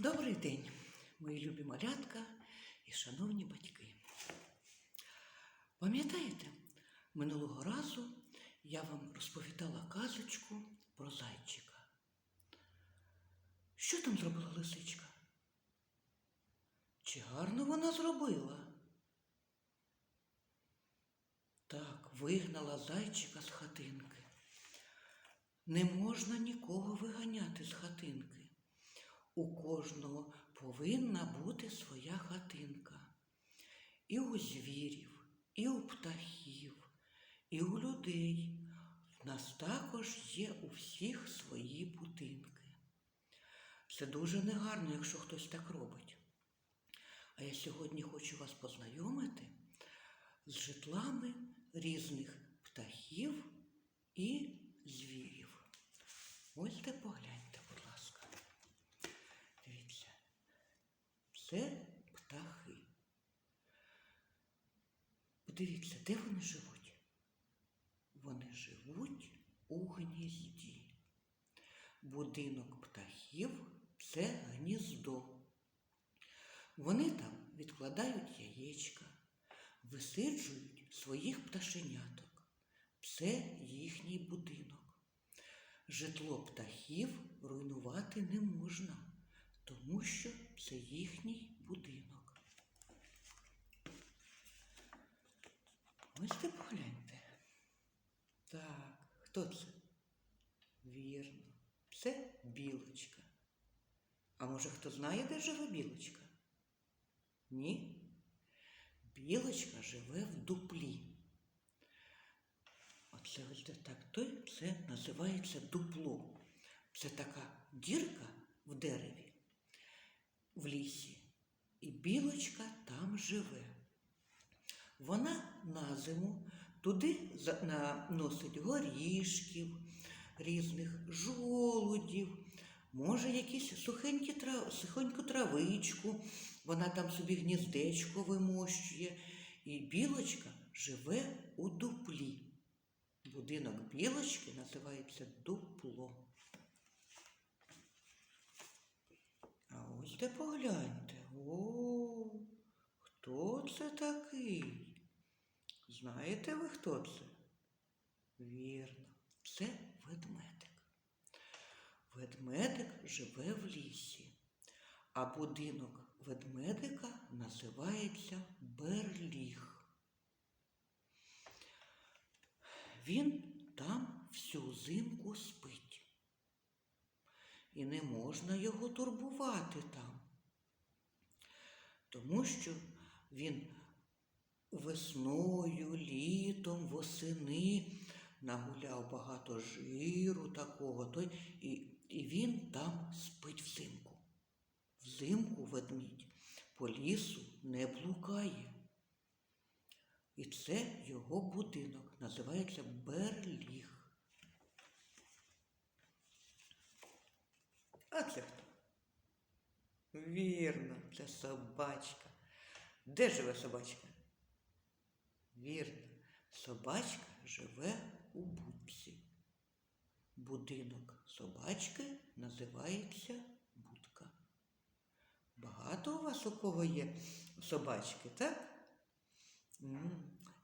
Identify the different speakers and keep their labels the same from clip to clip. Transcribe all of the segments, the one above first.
Speaker 1: Добрий день, мої любі малятка і шановні батьки. Пам'ятаєте, минулого разу я вам розповідала казочку про зайчика. Що там зробила лисичка? Чи гарно вона зробила? Так, вигнала зайчика з хатинки. Не можна нікого виганяти з хатинки. У кожного повинна бути своя хатинка. І у звірів, і у птахів, і у людей. В нас також є у всіх свої будинки. Це дуже негарно, якщо хтось так робить. А я сьогодні хочу вас познайомити з житлами різних птахів і звірів. Ось те погляньте, будь ласка. Дивіться, це птахи. Подивіться, де вони живуть? Вони живуть у гнізді. Будинок птахів це гніздо. Вони там відкладають яєчка, висиджують своїх пташеняток. Це їхній будинок. Житло птахів руйнувати не можна, тому що це їхній будинок. Ось ти погляньте. Так, хто це? Вірно, це білочка. А може хто знає, де живе білочка? Ні? Білочка живе в дуплі. Оце ось так. Той це називається дупло. Це така дірка в дереві, в лісі. І білочка там живе. Вона на зиму туди наносить горішків, різних жолудів, може якісь сухенькі трав, сухеньку травичку, вона там собі гніздечко вимощує. І білочка живе у дуплі. Будинок білочки називається дупло. А ось де погляньте. О, хто це такий? Знаєте ви, хто це? Вірно, це ведмедик. Ведмедик живе в лісі, а будинок ведмедика називається берліг. Він там всю зимку спить. І не можна його турбувати там, тому що він весною, літом, восени нагуляв багато жиру такого, той, і, і він там спить взимку. Взимку ведмідь по лісу не блукає. І це його будинок, називається Берліг. А це хто? Вірно, це собачка. Де живе собачка? Вірно, собачка живе у будці. Будинок собачки називається будка. Багато у вас у кого є собачки, так?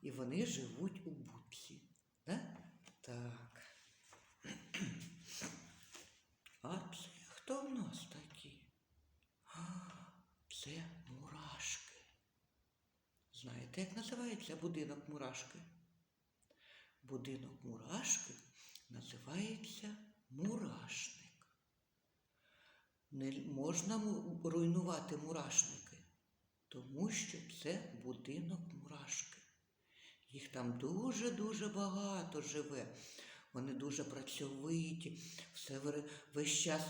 Speaker 1: І вони живуть у будці. Да? Так. А це хто в нас такі? А, Це мурашки. Знаєте, як називається будинок мурашки? Будинок мурашки називається мурашник. Не можна руйнувати мурашники, тому що це будинок мурашки. Їх там дуже-дуже багато живе. Вони дуже працьовиті, все весь час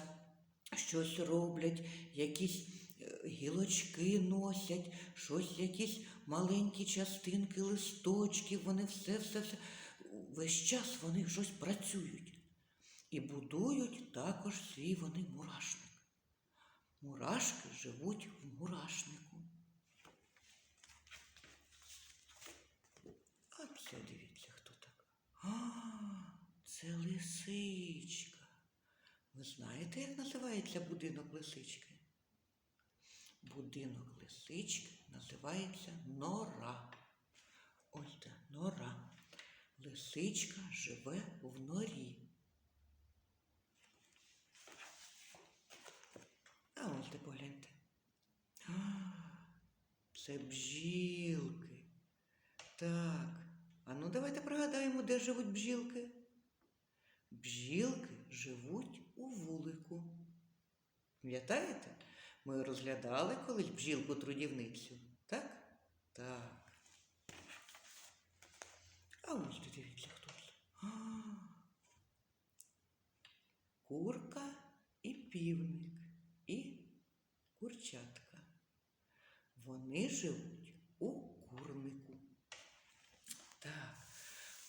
Speaker 1: щось роблять, якісь е, гілочки носять, щось, якісь маленькі частинки, листочків, вони все, все, все. Весь час вони щось працюють. І будують також свій вони мурашник. Мурашки живуть в мурашнику. А це дивіться, хто така. А, це лисичка. Ви знаєте, як називається будинок лисички? Будинок лисички називається нора. Ось це нора. Лисичка живе в норі. А ось погляньте. А, Це бджілки. Так. А ну давайте пригадаємо, де живуть бджілки. Бджілки живуть у вулику. Пам'ятаєте? Ми розглядали колись бджілку трудівницю. Так? Так. Ось дивіться хто це. А, Курка і півник, і курчатка. Вони живуть у курнику. Так,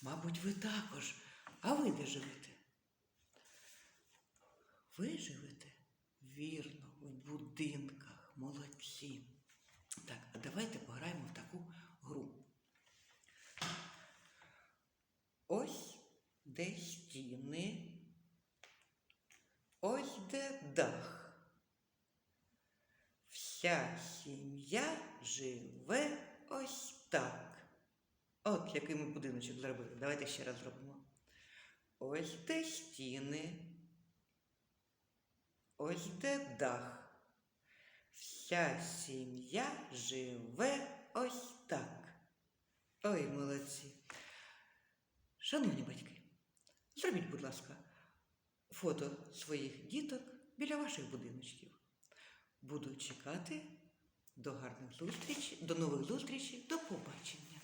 Speaker 1: мабуть, ви також. А ви де живете? Ви живете вірно, в будинках, молодці. Так, а давайте пограємо в таку гру. Ось де стіни, ось де дах. Вся сім'я живе ось так. От який ми будиночок зробили. Давайте ще раз зробимо. Ось де стіни. Ось де дах. Вся сім'я живе ось так. Ой, молодці. Шановні батьки, зробіть, будь ласка, фото своїх діток біля ваших будиночків. Буду чекати до гарних зустрічей, до нових зустрічей, до побачення.